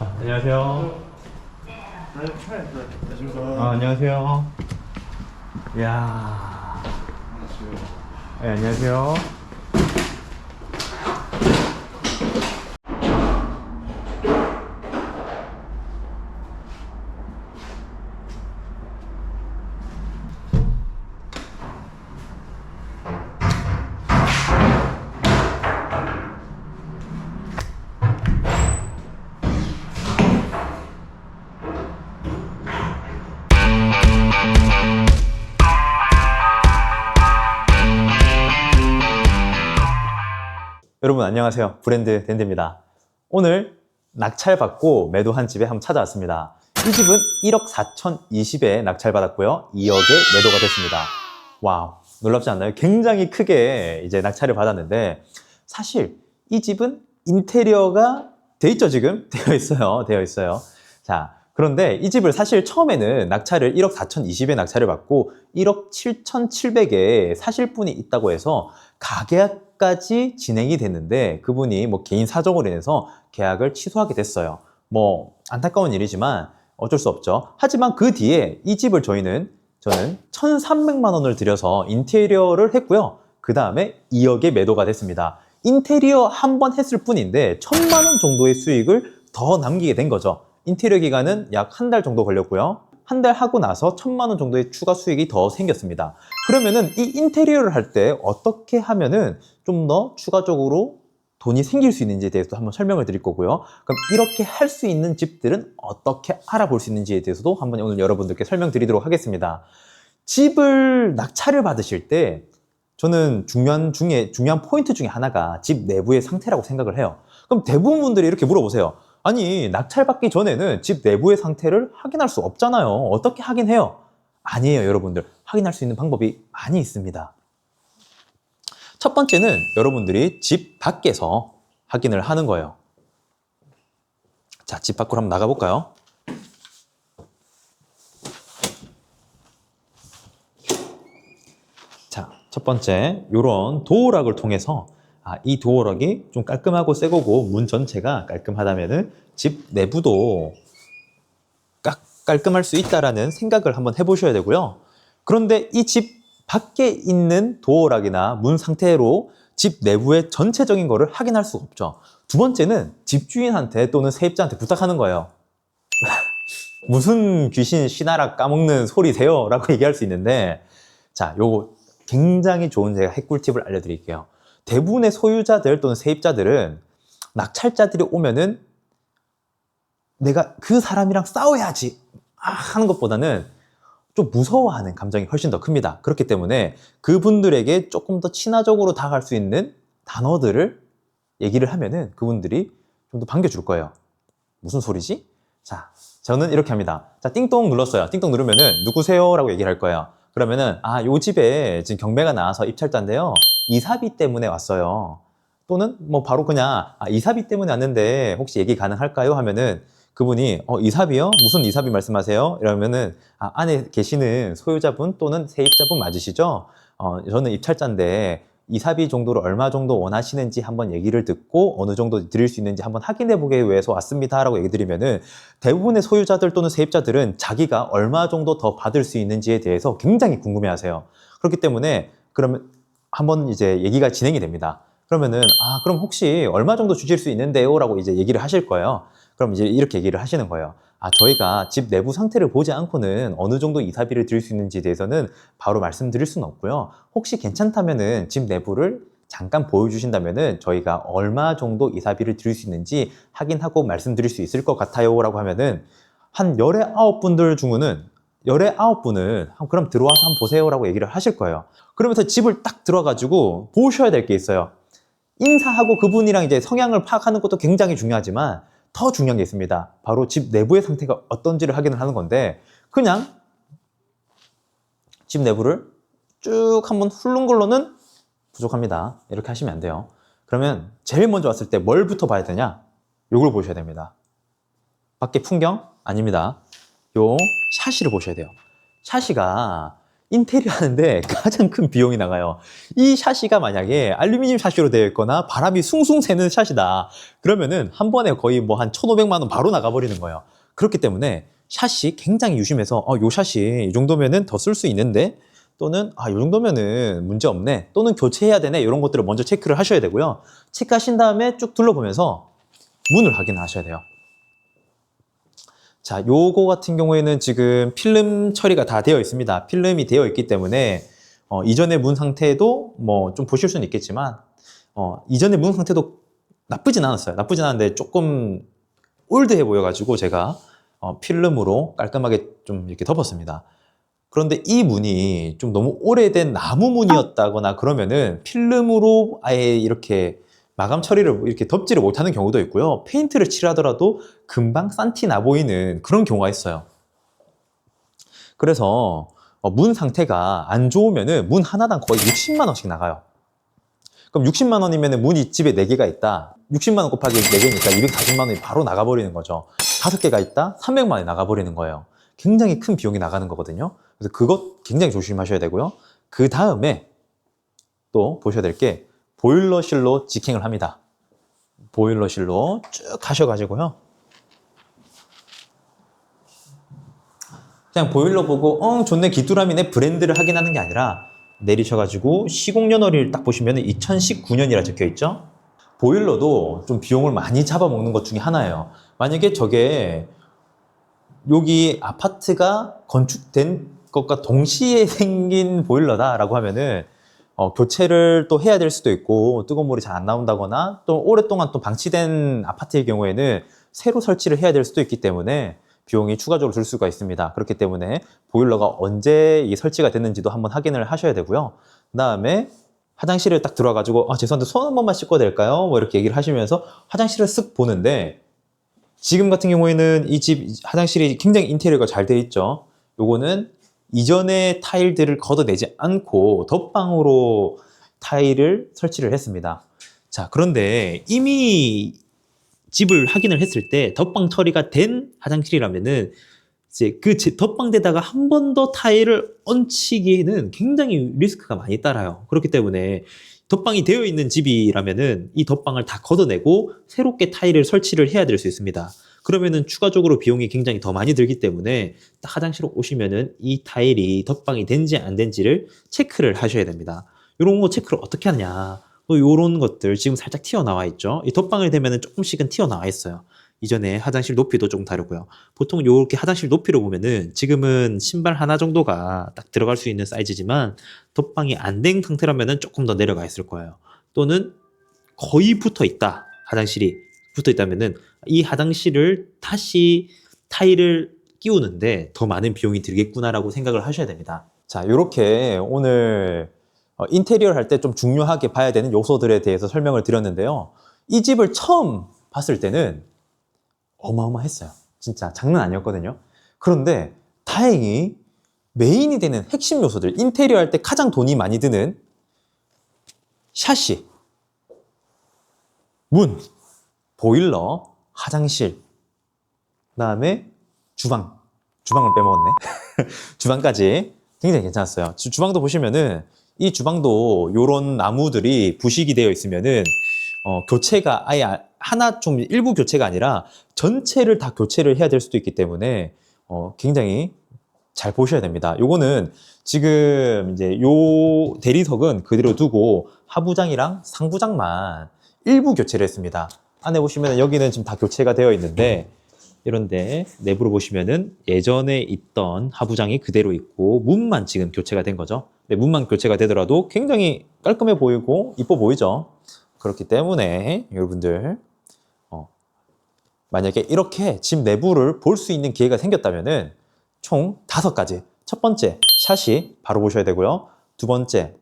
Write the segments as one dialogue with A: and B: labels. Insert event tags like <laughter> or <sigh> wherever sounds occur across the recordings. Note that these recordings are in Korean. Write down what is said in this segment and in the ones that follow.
A: 아, 안녕하세요.
B: 안녕하십니까.
A: 아, 안녕하세요. 이야. 네, 안녕하세요. 여러분 안녕하세요. 브랜드 댄드입니다. 오늘 낙찰받고 매도한 집에 한번 찾아왔습니다. 이 집은 1억 4,020에 낙찰받았고요. 2억에 매도가 됐습니다. 와우, 놀랍지 않나요? 굉장히 크게 이제 낙찰을 받았는데 사실 이 집은 인테리어가 돼 있죠, 지금? <laughs> 되어 있어요. 되어 있어요. 자, 그런데 이 집을 사실 처음에는 낙찰을 1억 4,020에 낙찰을 받고 1억 7,700에 사실 분이 있다고 해서 가계약까지 진행이 됐는데 그분이 뭐 개인 사정으로 인해서 계약을 취소하게 됐어요. 뭐 안타까운 일이지만 어쩔 수 없죠. 하지만 그 뒤에 이 집을 저희는 저는 1,300만 원을 들여서 인테리어를 했고요. 그 다음에 2억에 매도가 됐습니다. 인테리어 한 번 했을 뿐인데 1,000만 원 정도의 수익을 더 남기게 된 거죠. 인테리어 기간은 약 한 달 정도 걸렸고요. 한 달 하고 나서 천만 원 정도의 추가 수익이 더 생겼습니다. 그러면은 이 인테리어를 할 때 어떻게 하면은 좀 더 추가적으로 돈이 생길 수 있는지에 대해서도 한번 설명을 드릴 거고요. 그럼 이렇게 할 수 있는 집들은 어떻게 알아볼 수 있는지에 대해서도 한번 오늘 여러분들께 설명드리도록 하겠습니다. 집을 낙찰을 받으실 때 저는 중요한 중에 중요한 포인트 중에 하나가 집 내부의 상태라고 생각을 해요. 그럼 대부분 분들이 이렇게 물어보세요. 아니 낙찰받기 전에는 집 내부의 상태를 확인할 수 없잖아요. 어떻게 확인해요? 아니에요, 여러분들. 확인할 수 있는 방법이 많이 있습니다. 첫 번째는 여러분들이 집 밖에서 확인을 하는 거예요. 자, 집 밖으로 한번 나가볼까요? 자, 첫 번째, 요런 도어락을 통해서 아, 이 도어락이 좀 깔끔하고 새 거고 문 전체가 깔끔하다면은 집 내부도 까- 깔끔할 수 있다라는 생각을 한번 해보셔야 되고요. 그런데 이 집 밖에 있는 도어락이나 문 상태로 집 내부의 전체적인 거를 확인할 수가 없죠. 두 번째는 집주인한테 또는 세입자한테 부탁하는 거예요. <laughs> 무슨 귀신 신하라 까먹는 소리세요? 라고 얘기할 수 있는데, 자, 요거 굉장히 좋은 제가 핵꿀팁을 알려드릴게요. 대부분의 소유자들 또는 세입자들은 낙찰자들이 오면은 내가 그 사람이랑 싸워야지 아, 하는 것보다는 좀 무서워하는 감정이 훨씬 더 큽니다. 그렇기 때문에 그분들에게 조금 더 친화적으로 다가갈 수 있는 단어들을 얘기를 하면은 그분들이 좀 더 반겨줄 거예요. 무슨 소리지? 자, 저는 이렇게 합니다. 자, 띵동 눌렀어요. 띵동 누르면은 누구세요? 라고 얘기를 할 거예요. 그러면은 아, 요 집에 지금 경매가 나와서 입찰자인데요. 이사비 때문에 왔어요. 또는 뭐 바로 그냥 아, 이사비 때문에 왔는데 혹시 얘기 가능할까요? 하면은 그분이 어, 이사비요? 무슨 이사비 말씀하세요? 이러면은 아, 안에 계시는 소유자분 또는 세입자분 맞으시죠? 어, 저는 입찰자인데 이사비 정도를 얼마 정도 원하시는지 한번 얘기를 듣고 어느 정도 드릴 수 있는지 한번 확인해 보기 위해서 왔습니다라고 얘기 드리면은 대부분의 소유자들 또는 세입자들은 자기가 얼마 정도 더 받을 수 있는지에 대해서 굉장히 궁금해 하세요. 그렇기 때문에 그러면 한번 이제 얘기가 진행이 됩니다. 그러면은 아 그럼 혹시 얼마 정도 주실 수 있는데요라고 이제 얘기를 하실 거예요. 그럼 이제 이렇게 얘기를 하시는 거예요. 아 저희가 집 내부 상태를 보지 않고는 어느 정도 이사비를 드릴 수 있는지에 대해서는 바로 말씀드릴 수는 없고요. 혹시 괜찮다면은 집 내부를 잠깐 보여주신다면은 저희가 얼마 정도 이사비를 드릴 수 있는지 확인하고 말씀드릴 수 있을 것 같아요 라고 하면은 한 열에 아홉 분들 중에는 열에 아홉 분은 한- 그럼 들어와서 한번 보세요라고 얘기를 하실 거예요. 그러면서 집을 딱 들어가지고 보셔야 될 게 있어요. 인사하고 그분이랑 이제 성향을 파악하는 것도 굉장히 중요하지만 더 중요한 게 있습니다. 바로 집 내부의 상태가 어떤지를 확인을 하는 건데 그냥 집 내부를 쭉 한번 훑는 걸로는 부족합니다. 이렇게 하시면 안 돼요. 그러면 제일 먼저 왔을 때 뭘부터 봐야 되냐? 요걸 보셔야 됩니다. 밖에 풍경? 아닙니다. 요 샤시를 보셔야 돼요. 샤시가 인테리어 하는데 <laughs> 가장 큰 비용이 나가요. 이 샤시가 만약에 알루미늄 샤시로 되어 있거나 바람이 숭숭 새는 샤시다. 그러면은 한 번에 거의 뭐 한 1,500만 원 바로 나가버리는 거예요. 그렇기 때문에 샤시 굉장히 유심해서 어, 요 샤시 이 정도면은 더 쓸 수 있는데 또는 아, 이 정도면은 문제 없네. 또는 교체해야 되네. 이런 것들을 먼저 체크를 하셔야 되고요. 체크하신 다음에 쭉 둘러보면서 문을 확인하셔야 돼요. 자, 요거 같은 경우에는 지금 필름 처리가 다 되어 있습니다. 필름이 되어 있기 때문에 어, 이전의 문 상태도 뭐 좀 보실 수는 있겠지만 어, 이전의 문 상태도 나쁘진 않았어요. 나쁘진 않은데 조금 올드해 보여가지고 제가 어, 필름으로 깔끔하게 좀 이렇게 덮었습니다. 그런데 이 문이 좀 너무 오래된 나무 문이었다거나 그러면은 필름으로 아예 이렇게 마감 처리를 이렇게 덮지를 못하는 경우도 있고요. 페인트를 칠하더라도 금방 싼티 나 보이는 그런 경우가 있어요. 그래서 어, 문 상태가 안 좋으면은 문 하나당 거의 60만 원씩 나가요. 그럼 60만 원이면 문이 집에 4개가 있다. 60만 원 곱하기 4개니까 240만 원이 바로 나가버리는 거죠. 5개가 있다? 300만 원이 나가버리는 거예요. 굉장히 큰 비용이 나가는 거거든요. 그래서 그것 굉장히 조심하셔야 되고요. 그 다음에 또 보셔야 될 게 보일러실로 직행을 합니다. 보일러실로 쭉 가셔가지고요. 그냥 보일러 보고 어 좋네 귀뚜라미네 브랜드를 확인하는 게 아니라 내리셔가지고 시공연월일 딱 보시면 2019년이라 적혀 있죠. 보일러도 좀 비용을 많이 잡아먹는 것 중에 하나예요. 만약에 저게 여기 아파트가 건축된 것과 동시에 <laughs> 생긴 보일러다라고 하면은 어, 교체를 또 해야 될 수도 있고 뜨거운 물이 잘 안 나온다거나 또 오랫동안 또 방치된 아파트의 경우에는 새로 설치를 해야 될 수도 있기 때문에 비용이 추가적으로 들 수가 있습니다. 그렇기 때문에 보일러가 언제 이 설치가 됐는지도 한번 확인을 하셔야 되고요. 그다음에 화장실을 딱 들어가지고 아 죄송한데 손 한 번만 씻고 될까요? 뭐 이렇게 얘기를 하시면서 화장실을 쓱 보는데 지금 같은 경우에는 이 집 화장실이 굉장히 인테리어가 잘 돼 있죠. 요거는 이전의 타일들을 걷어내지 않고 덧방으로 타일을 설치를 했습니다. 자, 그런데 이미 집을 확인을 했을 때 덧방 처리가 된 화장실이라면은 이제 그 제- 덧방대다가 한 번 더 타일을 얹히기에는 굉장히 리스크가 많이 따라요. 그렇기 때문에 덧방이 되어 있는 집이라면은 이 덧방을 다 걷어내고 새롭게 타일을 설치를 해야 될 수 있습니다. 그러면은 추가적으로 비용이 굉장히 더 많이 들기 때문에 딱 화장실로 오시면은 이 타일이 덧방이 된지 안 된지를 체크를 하셔야 됩니다. 이런 거 체크를 어떻게 하냐? 뭐 이런 것들 지금 살짝 튀어나와 있죠. 이 덧방을 되면은 조금씩은 튀어나와 있어요. 이전에 화장실 높이도 조금 다르고요. 보통 이렇게 화장실 높이로 보면은 지금은 신발 하나 정도가 딱 들어갈 수 있는 사이즈지만 덧방이 안 된 상태라면은 조금 더 내려가 있을 거예요. 또는 거의 붙어 있다. 화장실이 붙어 있다면은 이 화장실을 다시 타일을 끼우는데 더 많은 비용이 들겠구나라고 생각을 하셔야 됩니다. 자, 이렇게 오늘 어, 인테리어를 할 때 좀 중요하게 봐야 되는 요소들에 대해서 설명을 드렸는데요. 이 집을 처음 봤을 때는 어마어마했어요. 진짜 장난 아니었거든요. 그런데 다행히 메인이 되는 핵심 요소들, 인테리어 할 때 가장 돈이 많이 드는 샤시, 문, 보일러, 화장실, 그다음에 주방, 주방을 빼먹었네. <laughs> 주방까지 굉장히 괜찮았어요. 주- 주방도 보시면은 이 주방도 요런 나무들이 부식이 되어 있으면은 어, 교체가 아예 아- 하나 좀 일부 교체가 아니라 전체를 다 교체를 해야 될 수도 있기 때문에 어, 굉장히 잘 보셔야 됩니다. 요거는 지금 이제 요 대리석은 그대로 두고 하부장이랑 상부장만 일부 교체를 했습니다. 안에 보시면 여기는 지금 다 교체가 되어 있는데 이런데 내부로 보시면은 예전에 있던 하부장이 그대로 있고 문만 지금 교체가 된 거죠. 네, 문만 교체가 되더라도 굉장히 깔끔해 보이고 이뻐 보이죠. 그렇기 때문에 여러분들 어, 만약에 이렇게 집 내부를 볼 수 있는 기회가 생겼다면은 총 다섯 가지. 첫 번째 샷이 바로 보셔야 되고요. 두 번째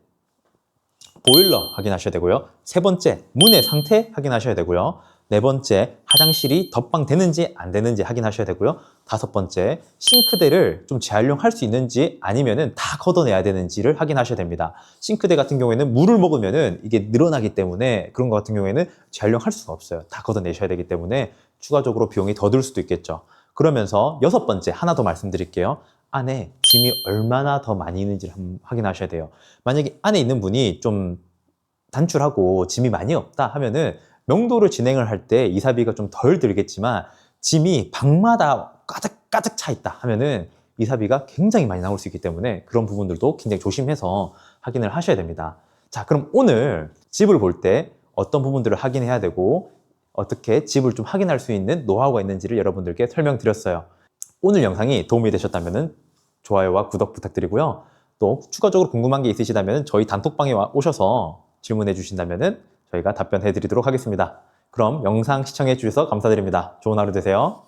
A: 보일러 확인하셔야 되고요. 세 번째 문의 상태 확인하셔야 되고요. 네 번째 화장실이 덧방 되는지 안 되는지 확인하셔야 되고요. 다섯 번째 싱크대를 좀 재활용할 수 있는지 아니면은 다 걷어내야 되는지를 확인하셔야 됩니다. 싱크대 같은 경우에는 물을 먹으면은 이게 늘어나기 때문에 그런 것 같은 경우에는 재활용할 수가 없어요. 다 걷어내셔야 되기 때문에 추가적으로 비용이 더 들 수도 있겠죠. 그러면서 여섯 번째 하나 더 말씀드릴게요. 안에 짐이 얼마나 더 많이 있는지를 한번 확인하셔야 돼요. 만약에 안에 있는 분이 좀 단출하고 짐이 많이 없다 하면은 명도를 진행을 할 때 이사비가 좀 덜 들겠지만 짐이 방마다 가득 가득 차 있다 하면은 이사비가 굉장히 많이 나올 수 있기 때문에 그런 부분들도 굉장히 조심해서 확인을 하셔야 됩니다. 자, 그럼 오늘 집을 볼 때 어떤 부분들을 확인해야 되고 어떻게 집을 좀 확인할 수 있는 노하우가 있는지를 여러분들께 설명드렸어요. 오늘 영상이 도움이 되셨다면 좋아요와 구독 부탁드리고요. 또 추가적으로 궁금한 게 있으시다면 저희 단톡방에 와- 오셔서 질문해 주신다면 저희가 답변해 드리도록 하겠습니다. 그럼 영상 시청해 주셔서 감사드립니다. 좋은 하루 되세요.